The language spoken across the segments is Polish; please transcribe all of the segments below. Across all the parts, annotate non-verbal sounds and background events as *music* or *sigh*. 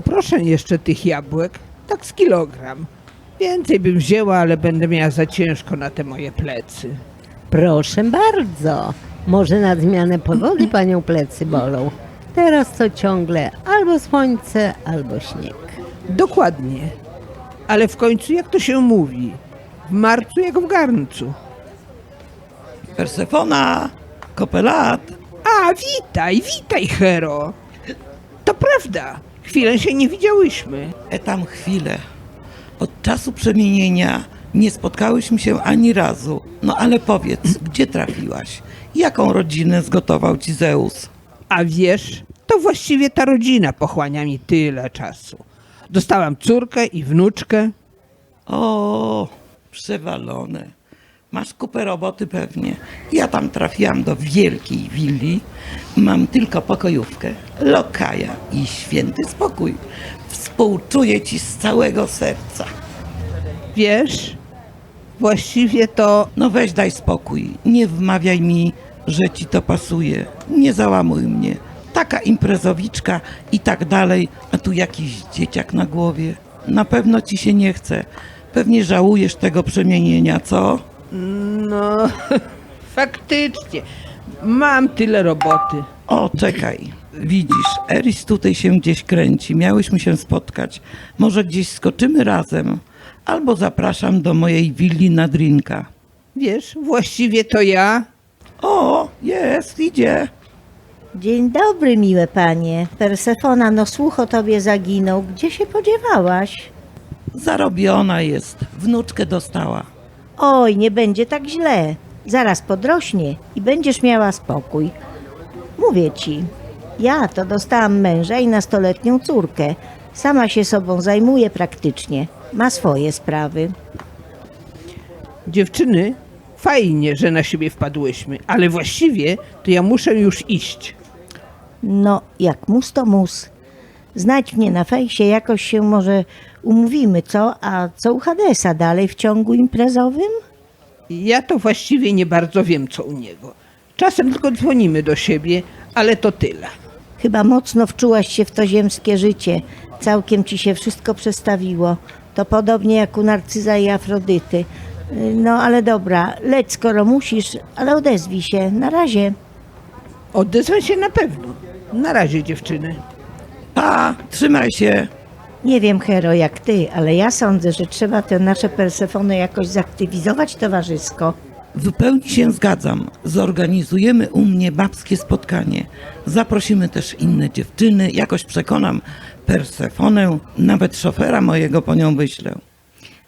poproszę jeszcze tych jabłek, tak z kilogram. Więcej bym wzięła, ale będę miała za ciężko na te moje plecy. Proszę bardzo. Może na zmianę pogody *clears throat* panią plecy bolą. Teraz to ciągle albo słońce, albo śnieg. Dokładnie. Ale w końcu jak to się mówi? W marcu jak w garncu. Persefona, kopelat. A, witaj, witaj, Hero. To prawda. Chwilę się nie widziałyśmy. E tam chwilę. Od czasu przemienienia nie spotkałyśmy się ani razu. No ale powiedz, gdzie trafiłaś? Jaką rodzinę zgotował ci Zeus? A wiesz, to właściwie ta rodzina pochłania mi tyle czasu. Dostałam córkę i wnuczkę. O, przewalone. Masz kupę roboty pewnie. Ja tam trafiłam do wielkiej willi. Mam tylko pokojówkę, lokaja i święty spokój. Współczuję ci z całego serca. Wiesz, właściwie to No weź daj spokój. Nie wmawiaj mi, że ci to pasuje. Nie załamuj mnie. Taka imprezowiczka i tak dalej, a tu jakiś dzieciak na głowie. Na pewno ci się nie chce. Pewnie żałujesz tego przemienienia, co? No, faktycznie. Mam tyle roboty. O, czekaj. Widzisz, Eris tutaj się gdzieś kręci. Miałyśmy się spotkać. Może gdzieś skoczymy razem. Albo zapraszam do mojej willi na drinka. Wiesz, właściwie to ja. O, jest, idzie. Dzień dobry, miłe panie. Persefona, no słuch o tobie zaginął. Gdzie się podziewałaś? Zarobiona jest. Wnuczkę dostała. Oj, nie będzie tak źle. Zaraz podrośnie i będziesz miała spokój. Mówię ci, ja to dostałam męża i nastoletnią córkę. Sama się sobą zajmuje praktycznie. Ma swoje sprawy. Dziewczyny, fajnie, że na siebie wpadłyśmy, ale właściwie to ja muszę już iść. No, jak mus to mus. Znać mnie na fejsie, jakoś się może umówimy, co? A co u Hadesa dalej w ciągu imprezowym? Ja to właściwie nie bardzo wiem, co u niego. Czasem tylko dzwonimy do siebie, ale to tyle. Chyba mocno wczułaś się w to ziemskie życie. Całkiem ci się wszystko przestawiło. To podobnie jak u Narcyza i Afrodyty. No ale dobra, leć skoro musisz, ale odezwij się. Na razie. Odezwę się na pewno. Na razie, dziewczyny. Pa, trzymaj się. Nie wiem, Hero, jak ty, ale ja sądzę, że trzeba te nasze Persefony jakoś zaktywizować towarzysko. Zupełnie się zgadzam. Zorganizujemy u mnie babskie spotkanie. Zaprosimy też inne dziewczyny. Jakoś przekonam Persefonę. Nawet szofera mojego po nią wyślę.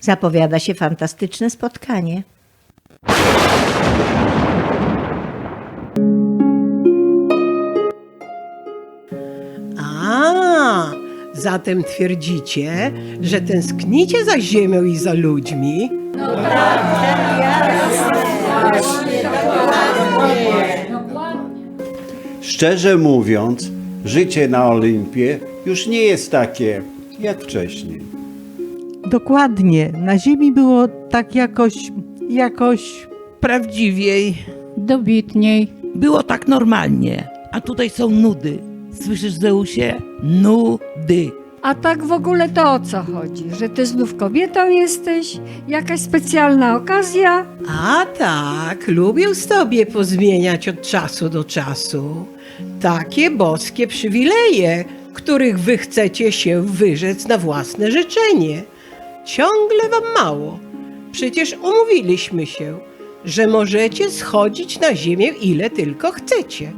Zapowiada się fantastyczne spotkanie. A, zatem twierdzicie, że tęsknicie za ziemią i za ludźmi? Szczerze mówiąc, życie na Olimpie już nie jest takie jak wcześniej. Dokładnie. Na ziemi było tak jakoś, jakoś... Prawdziwiej. Dobitniej. Było tak normalnie, a tutaj są nudy. Słyszysz, Zeusie? Nudy. A tak w ogóle to o co chodzi? Że ty znów kobietą jesteś? Jakaś specjalna okazja? A tak, lubię sobie pozmieniać od czasu do czasu. Takie boskie przywileje, których wy chcecie się wyrzec na własne życzenie. Ciągle wam mało. Przecież umówiliśmy się, że możecie schodzić na ziemię ile tylko chcecie.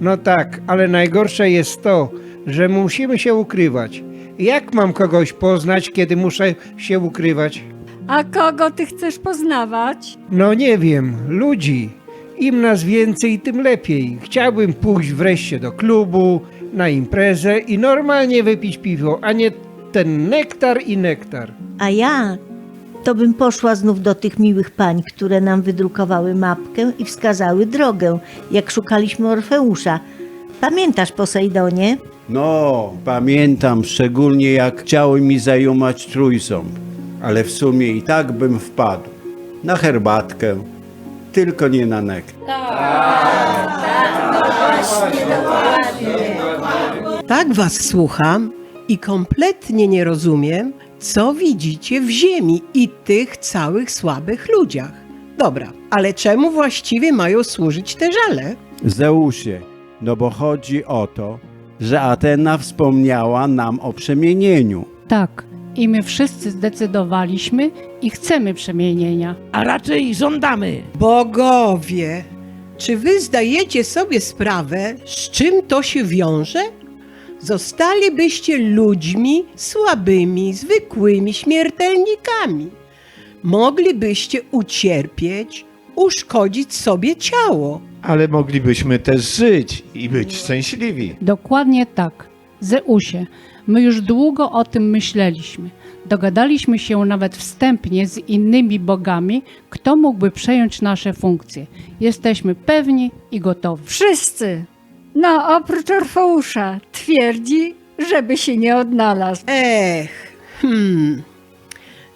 No tak, ale najgorsze jest to, że musimy się ukrywać. Jak mam kogoś poznać, kiedy muszę się ukrywać? A kogo ty chcesz poznawać? No nie wiem, ludzi. Im nas więcej, tym lepiej. Chciałbym pójść wreszcie do klubu, na imprezę i normalnie wypić piwo, a nie ten nektar i nektar. A ja to bym poszła znów do tych miłych pań, które nam wydrukowały mapkę i wskazały drogę, jak szukaliśmy Orfeusza. Pamiętasz, Posejdonie? No, pamiętam szczególnie jak chciały mi zajumać trójząb, ale w sumie i tak bym wpadł. Na herbatkę, tylko nie na nektar. Tak was słucham I kompletnie nie rozumiem, co widzicie w ziemi i tych całych słabych ludziach. Dobra, ale czemu właściwie mają służyć te żale? Zeusie, no bo chodzi o to, że Atena wspomniała nam o przemienieniu. Tak, i my wszyscy zdecydowaliśmy i chcemy przemienienia. A raczej żądamy. Bogowie, czy wy zdajecie sobie sprawę, z czym to się wiąże? Zostalibyście ludźmi słabymi, zwykłymi śmiertelnikami. Moglibyście ucierpieć, uszkodzić sobie ciało. Ale moglibyśmy też żyć i być szczęśliwi. Dokładnie tak. Zeusie, my już długo o tym myśleliśmy. Dogadaliśmy się nawet wstępnie z innymi bogami, kto mógłby przejąć nasze funkcje. Jesteśmy pewni i gotowi. Wszyscy. No, oprócz Orfeusza. Twierdzi, żeby się nie odnalazł. Ech, hmm.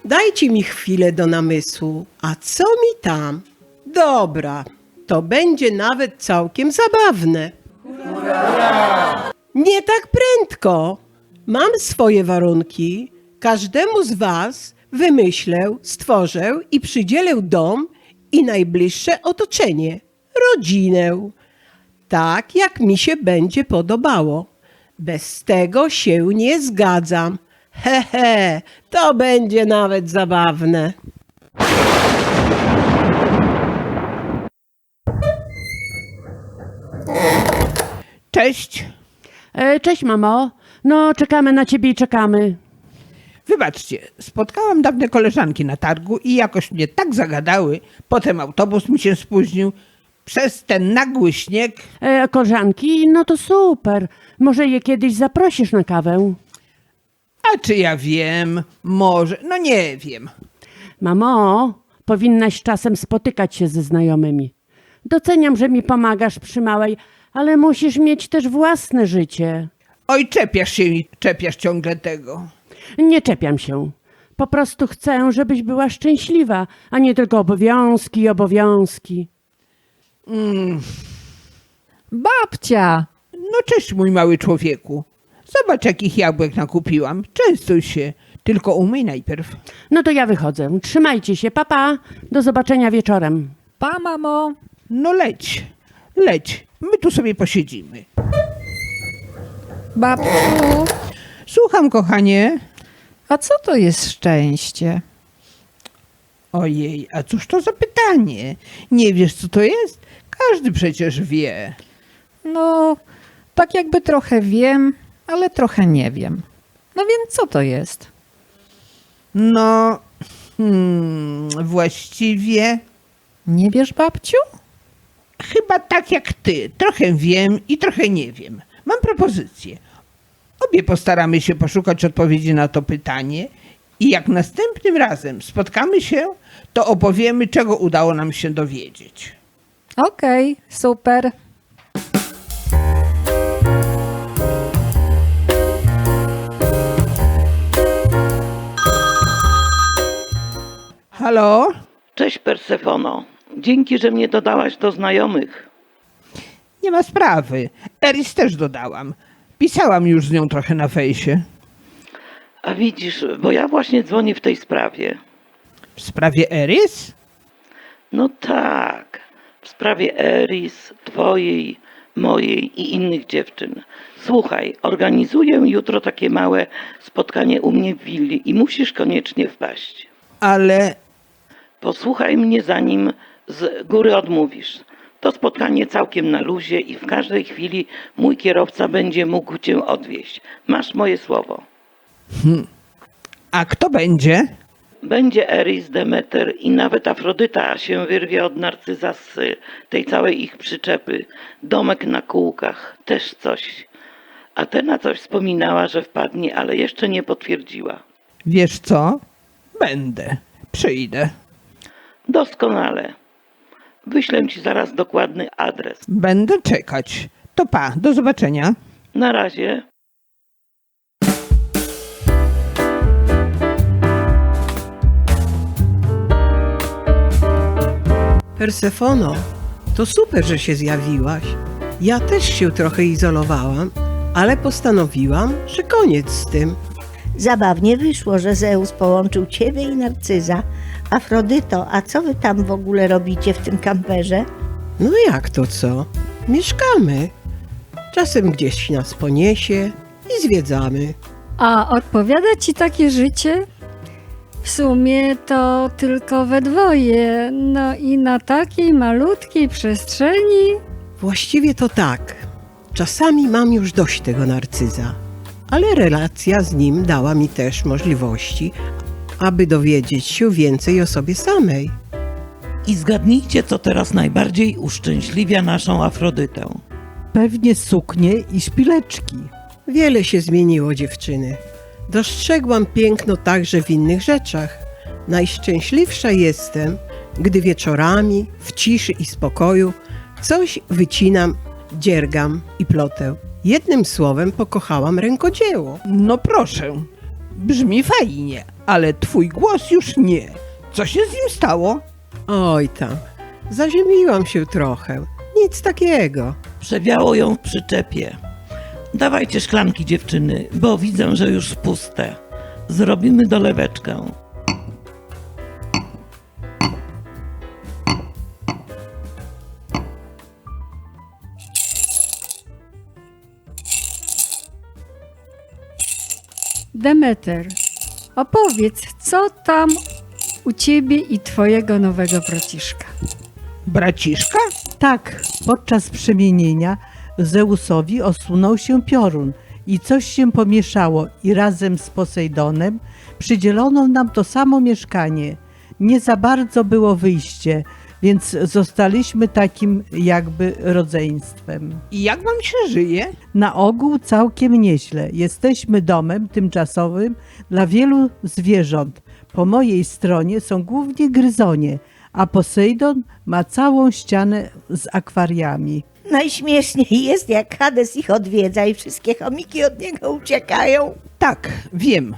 Dajcie mi chwilę do namysłu. A co mi tam? Dobra, to będzie nawet całkiem zabawne. Nie tak prędko. Mam swoje warunki. Każdemu z Was wymyślę, stworzę i przydzielę dom i najbliższe otoczenie, rodzinę. Tak, jak mi się będzie podobało. Bez tego się nie zgadzam. He, he, to będzie nawet zabawne. Cześć. E, cześć, mamo. No, czekamy na ciebie i czekamy. Wybaczcie, spotkałam dawne koleżanki na targu i jakoś mnie tak zagadały. Potem autobus mi się spóźnił. Przez ten nagły śnieg. E, koleżanki, no to super. Może je kiedyś zaprosisz na kawę? A czy ja wiem? Może. No nie wiem. Mamo, powinnaś czasem spotykać się ze znajomymi. Doceniam, że mi pomagasz przy małej, ale musisz mieć też własne życie. Oj, czepiasz się i czepiasz ciągle tego. Nie czepiam się. Po prostu chcę, żebyś była szczęśliwa, a nie tylko obowiązki i obowiązki. Babcia! No cześć, mój mały człowieku. Zobacz, jakich jabłek nakupiłam. Częstuj się. Tylko umyj najpierw. No to ja wychodzę. Trzymajcie się, papa. Do zobaczenia wieczorem. Pa, mamo! No leć. Leć. My tu sobie posiedzimy. Babciu, Słucham, kochanie. a co to jest szczęście? Ojej, a cóż to za pytanie? Nie wiesz, co to jest? Każdy przecież wie. No, tak jakby trochę wiem, ale trochę nie wiem. No więc co to jest? No, hmm, właściwie Nie wiesz, babciu? chyba tak jak ty. Trochę wiem i trochę nie wiem. Mam propozycję. Obie postaramy się poszukać odpowiedzi na to pytanie i jak następnym razem spotkamy się, to opowiemy, czego udało nam się dowiedzieć. Okej, super. Halo? Cześć Persefono. Dzięki, że mnie dodałaś do znajomych. Nie ma sprawy. Eris też dodałam. Pisałam już z nią trochę na fejsie. A widzisz, bo ja właśnie dzwonię w tej sprawie. W sprawie Eris? No tak, w sprawie Eris, twojej, mojej i innych dziewczyn. Słuchaj, organizuję jutro takie małe spotkanie u mnie w willi i musisz koniecznie wpaść. Ale Posłuchaj mnie, zanim z góry odmówisz. To spotkanie całkiem na luzie i w każdej chwili mój kierowca będzie mógł cię odwieźć. Masz moje słowo. a kto będzie? Będzie Eris, Demeter i nawet Afrodyta się wyrwie od narcyza z tej całej ich przyczepy. Domek na kółkach, też coś. Atena coś wspominała, że wpadnie, ale jeszcze nie potwierdziła. Wiesz co? Będę. Przyjdę. Doskonale. Wyślę ci zaraz dokładny adres. Będę czekać. To pa, do zobaczenia. Na razie. Persefono, to super, że się zjawiłaś. Ja też się trochę izolowałam, ale postanowiłam, że koniec z tym. Zabawnie wyszło, że Zeus połączył ciebie i Narcyza. Afrodyto, a co wy tam w ogóle robicie w tym kamperze? No jak to co? Mieszkamy. Czasem gdzieś nas poniesie i zwiedzamy. A odpowiada ci takie życie? W sumie to tylko we dwoje, no i na takiej malutkiej przestrzeni. Właściwie to tak. Czasami mam już dość tego narcyza, ale relacja z nim dała mi też możliwości, aby dowiedzieć się więcej o sobie samej. I zgadnijcie, co teraz najbardziej uszczęśliwia naszą Afrodytę. Pewnie suknie i szpileczki. Wiele się zmieniło, dziewczyny. Dostrzegłam piękno także w innych rzeczach. Najszczęśliwsza jestem, gdy wieczorami, w ciszy i spokoju, coś wycinam, dziergam i plotę. Jednym słowem pokochałam rękodzieło. No proszę, brzmi fajnie, ale twój głos już nie. Co się z nim stało? Oj tam, zaziemiłam się trochę. Nic takiego. Przewiało ją w przyczepie. Dawajcie szklanki, dziewczyny, bo widzę, że już puste. Zrobimy doleweczkę. Demeter, opowiedz, co tam u ciebie i twojego nowego braciszka. Braciszka? Tak, podczas przemienienia Zeusowi osunął się piorun i coś się pomieszało i razem z Posejdonem przydzielono nam to samo mieszkanie. Nie za bardzo było wyjście, więc zostaliśmy takim jakby rodzeństwem. I jak wam się żyje? Na ogół całkiem nieźle. Jesteśmy domem tymczasowym dla wielu zwierząt. Po mojej stronie są głównie gryzonie, a Posejdon ma całą ścianę z akwariami. Najśmieszniej jest, jak Hades ich odwiedza i wszystkie chomiki od niego uciekają. Tak, wiem.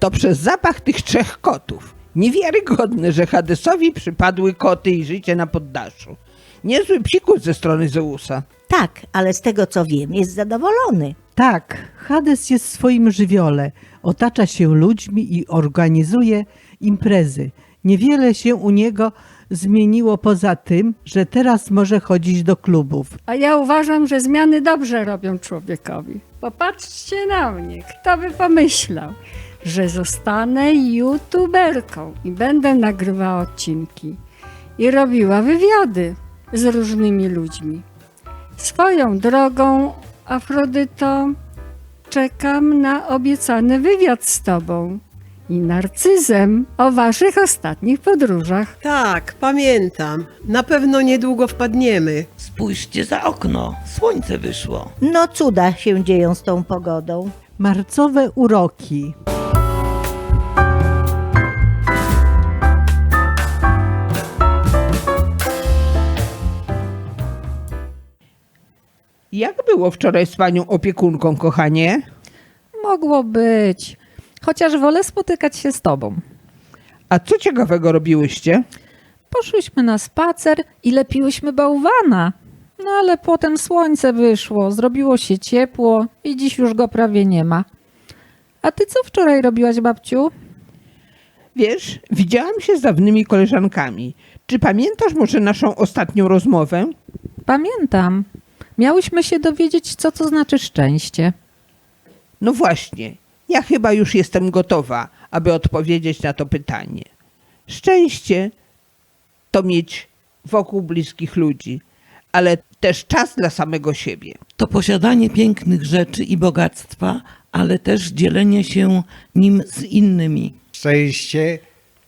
To przez zapach tych trzech kotów. Niewiarygodne, że Hadesowi przypadły koty i życie na poddaszu. Niezły psikus ze strony Zeusa. Tak, ale z tego co wiem, jest zadowolony. Tak, Hades jest w swoim żywiole, otacza się ludźmi i organizuje imprezy. Niewiele się u niego zmieniło poza tym, że teraz może chodzić do klubów. A ja uważam, że zmiany dobrze robią człowiekowi. Popatrzcie na mnie, kto by pomyślał, że zostanę youtuberką i będę nagrywała odcinki i robiła wywiady z różnymi ludźmi. Swoją drogą, Afrodyto, czekam na obiecany wywiad z tobą i narcyzem o waszych ostatnich podróżach. Tak, pamiętam. Na pewno niedługo wpadniemy. Spójrzcie za okno, słońce wyszło. No cuda się dzieją z tą pogodą. Marcowe uroki. Jak było wczoraj z panią opiekunką, kochanie? Mogło być. Chociaż wolę spotykać się z tobą. A co ciekawego robiłyście? Poszłyśmy na spacer i lepiłyśmy bałwana. No ale potem słońce wyszło, zrobiło się ciepło i dziś już go prawie nie ma. A ty co wczoraj robiłaś, babciu? Wiesz, widziałam się z dawnymi koleżankami. Czy pamiętasz może naszą ostatnią rozmowę? Pamiętam. Miałyśmy się dowiedzieć, co to znaczy szczęście. No właśnie, ja chyba już jestem gotowa, aby odpowiedzieć na to pytanie. Szczęście to mieć wokół bliskich ludzi, ale też czas dla samego siebie. To posiadanie pięknych rzeczy i bogactwa, ale też dzielenie się nim z innymi. Szczęście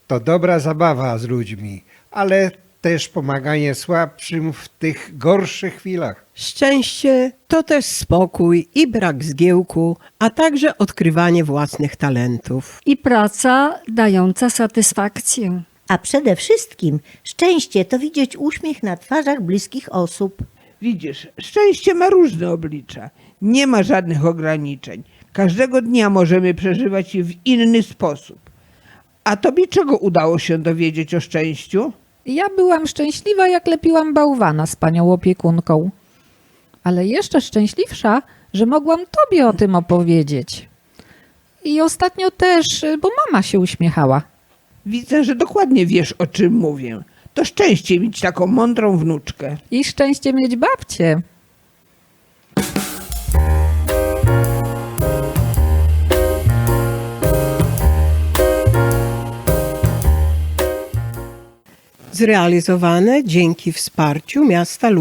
to dobra zabawa z ludźmi, ale też pomaganie słabszym w tych gorszych chwilach. Szczęście to też spokój i brak zgiełku, a także odkrywanie własnych talentów. I praca dająca satysfakcję. A przede wszystkim szczęście to widzieć uśmiech na twarzach bliskich osób. Widzisz, szczęście ma różne oblicza. Nie ma żadnych ograniczeń. Każdego dnia możemy przeżywać je w inny sposób. A tobie czego udało się dowiedzieć o szczęściu? Ja byłam szczęśliwa, jak lepiłam bałwana z panią opiekunką. Ale jeszcze szczęśliwsza że mogłam tobie o tym opowiedzieć. I ostatnio też, bo mama się uśmiechała. Widzę, że dokładnie wiesz, o czym mówię. To szczęście mieć taką mądrą wnuczkę. I szczęście mieć babcię. Zrealizowane dzięki wsparciu miasta